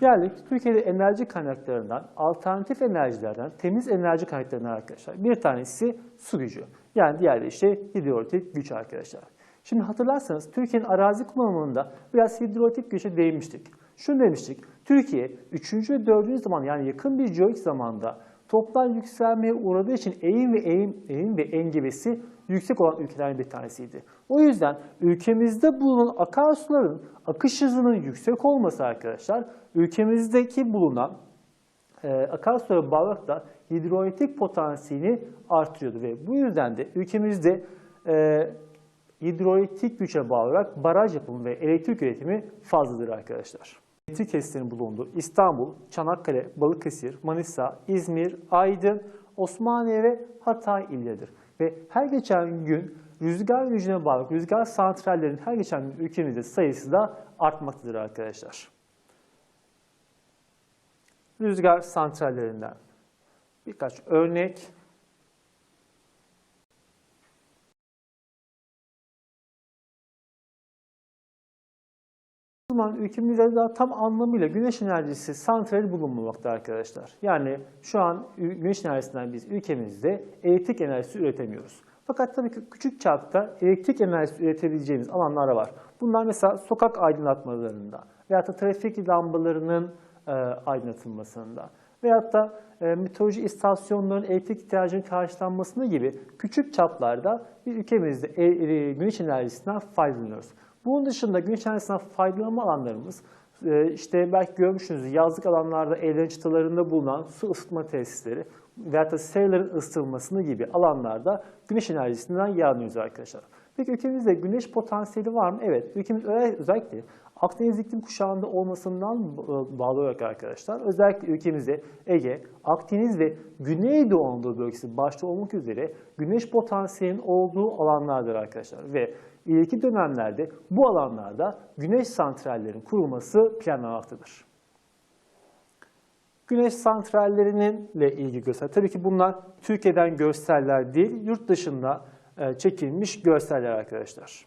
Geldik Türkiye'de enerji kaynaklarından, alternatif enerjilerden, temiz enerji kaynaklarından arkadaşlar. Bir tanesi su gücü. Yani diğer de işte hidroelektrik güç arkadaşlar. Şimdi hatırlarsanız Türkiye'nin arazi kullanımında biraz hidroelektrik güce değinmiştik. Şunu demiştik, Türkiye 3. ve 4. zaman yani yakın bir jeolojik zamanda toplar yükselmeye uğradığı için eğim ve eğim, eğim ve engebesi yüksek olan ülkelerden bir tanesiydi. O yüzden ülkemizde bulunan akarsuların akış hızının yüksek olması arkadaşlar, ülkemizdeki bulunan e, akarsulara bağlı da hidroelektrik potansiyelini artırıyordu ve bu yüzden de ülkemizde e, hidroelektrik güce bağlı olarak baraj yapımı ve elektrik üretimi fazladır arkadaşlar. Elektrik tesislerinin bulunduğu İstanbul, Çanakkale, Balıkesir, Manisa, İzmir, Aydın, Osmaniye ve Hatay illeridir. Ve her geçen gün rüzgar gücüne bağlı rüzgar santrallerinin her geçen gün ülkemizde sayısı da artmaktadır arkadaşlar. Rüzgar santrallerinden birkaç örnek O zaman ülkemizde daha tam anlamıyla güneş enerjisi santrali bulunmamakta arkadaşlar. Yani şu an güneş enerjisinden biz ülkemizde elektrik enerjisi üretemiyoruz. Fakat tabii ki küçük çapta elektrik enerjisi üretebileceğimiz alanlar var. Bunlar mesela sokak aydınlatmalarında veyahut da trafik lambalarının e, aydınlatılmasında veyahut da e, meteoroloji istasyonlarının elektrik ihtiyacının karşılanmasında gibi küçük çaplarda bir ülkemizde e, e, güneş enerjisinden faydalanıyoruz. Bunun dışında güneş enerjisinden faydalanma alanlarımız e, işte belki görmüşsünüz yazlık alanlarda evlerin çıtalarında bulunan su ısıtma tesisleri veyahut da seraların ısıtılmasını gibi alanlarda güneş enerjisinden yararlanıyoruz arkadaşlar. Peki ülkemizde güneş potansiyeli var mı? Evet. Ülkemiz özellikle Akdeniz iklim kuşağında olmasından e, bağlı olarak arkadaşlar özellikle ülkemizde Ege, Akdeniz ve Güneydoğu Anadolu bölgesi başta olmak üzere güneş potansiyelinin olduğu alanlardır arkadaşlar. Ve ileriki dönemlerde bu alanlarda güneş santrallerinin kurulması planlanmaktadır. Güneş santrallerinin ile ilgili görsel. Tabii ki bunlar Türkiye'den görseller değil, yurt dışında çekilmiş görseller arkadaşlar.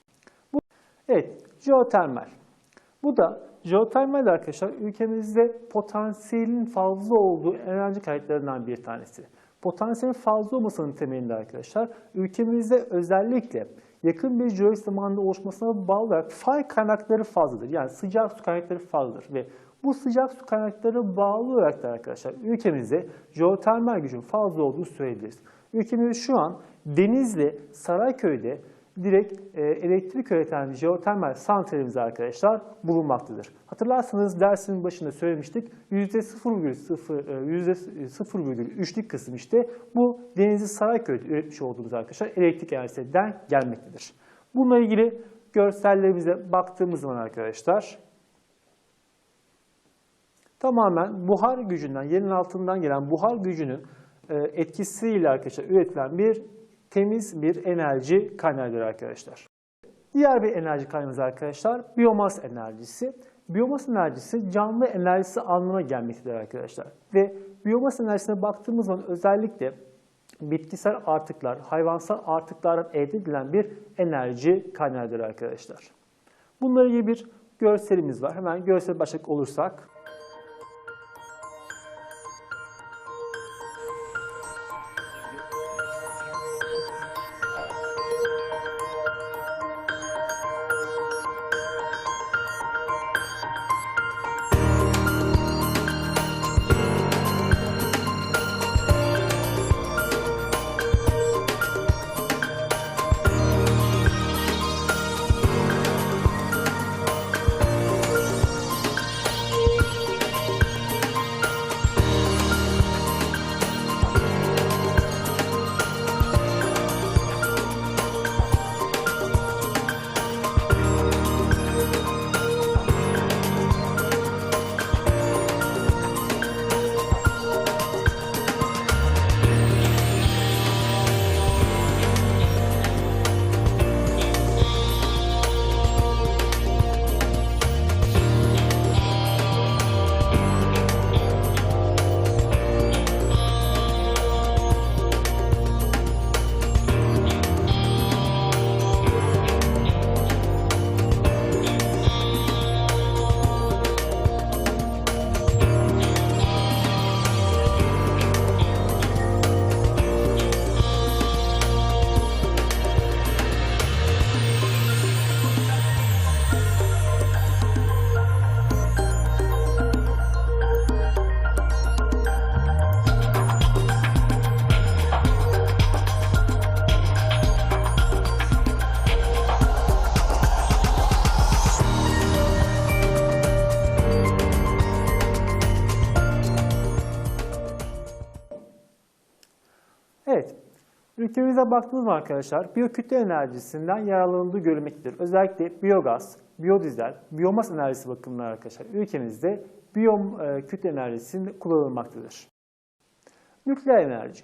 Evet, jeotermal. Bu da jeotermal arkadaşlar ülkemizde potansiyelin fazla olduğu enerji kayıtlarından bir tanesi. Potansiyelin fazla olmasının temelinde arkadaşlar ülkemizde özellikle yakın bir jeolojik zamanda oluşmasına bağlı olarak fay kaynakları fazladır. Yani sıcak su kaynakları fazladır ve bu sıcak su kaynakları bağlı olarak da arkadaşlar ülkemizde jeotermal gücün fazla olduğunu söyleyebiliriz. Ülkemizde şu an Denizli, Sarayköy'de direkt e, elektrik üreten jeotermal santralimiz arkadaşlar bulunmaktadır. Hatırlarsanız dersin başında söylemiştik %0,0 e, %0,3'lük kısım işte bu Denizli Sarayköy'de üretmiş olduğumuz arkadaşlar elektrik enerjisinden gelmektedir. Bununla ilgili görsellerimize baktığımız zaman arkadaşlar tamamen buhar gücünden, yerin altından gelen buhar gücünün etkisiyle arkadaşlar üretilen bir temiz bir enerji kaynağıdır arkadaşlar. Diğer bir enerji kaynağımız arkadaşlar biyomas enerjisi. Biyomas enerjisi canlı enerjisi anlamına gelmektedir arkadaşlar. Ve biyomas enerjisine baktığımız zaman özellikle bitkisel artıklar, hayvansal artıklardan elde edilen bir enerji kaynağıdır arkadaşlar. Bununla ilgili bir görselimiz var. Hemen görsel başlık olursak. Ülkemize baktığımız zaman arkadaşlar biyokütle enerjisinden yararlanıldığı görülmektedir. Özellikle biyogaz, biyodizel, biyomas enerjisi bakımından arkadaşlar ülkemizde biyokütle enerjisi kullanılmaktadır. Nükleer enerji.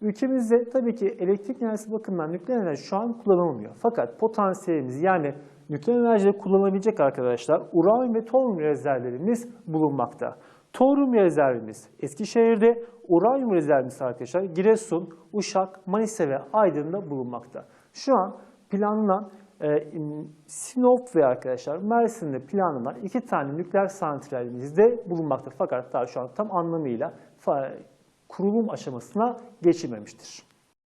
Ülkemizde tabii ki elektrik enerjisi bakımından nükleer enerji şu an kullanılmıyor. Fakat potansiyelimiz yani nükleer enerjide kullanılabilecek arkadaşlar uranyum ve toryum rezervlerimiz bulunmakta. Toryum rezervimiz Eskişehir'de, uranyum rezervimiz arkadaşlar Giresun, Uşak, Manisa ve Aydın'da bulunmakta. Şu an planlanan e, Sinop ve arkadaşlar Mersin'de planlanan iki tane nükleer santralimiz de bulunmakta. Fakat daha şu an tam anlamıyla kurulum aşamasına geçilmemiştir.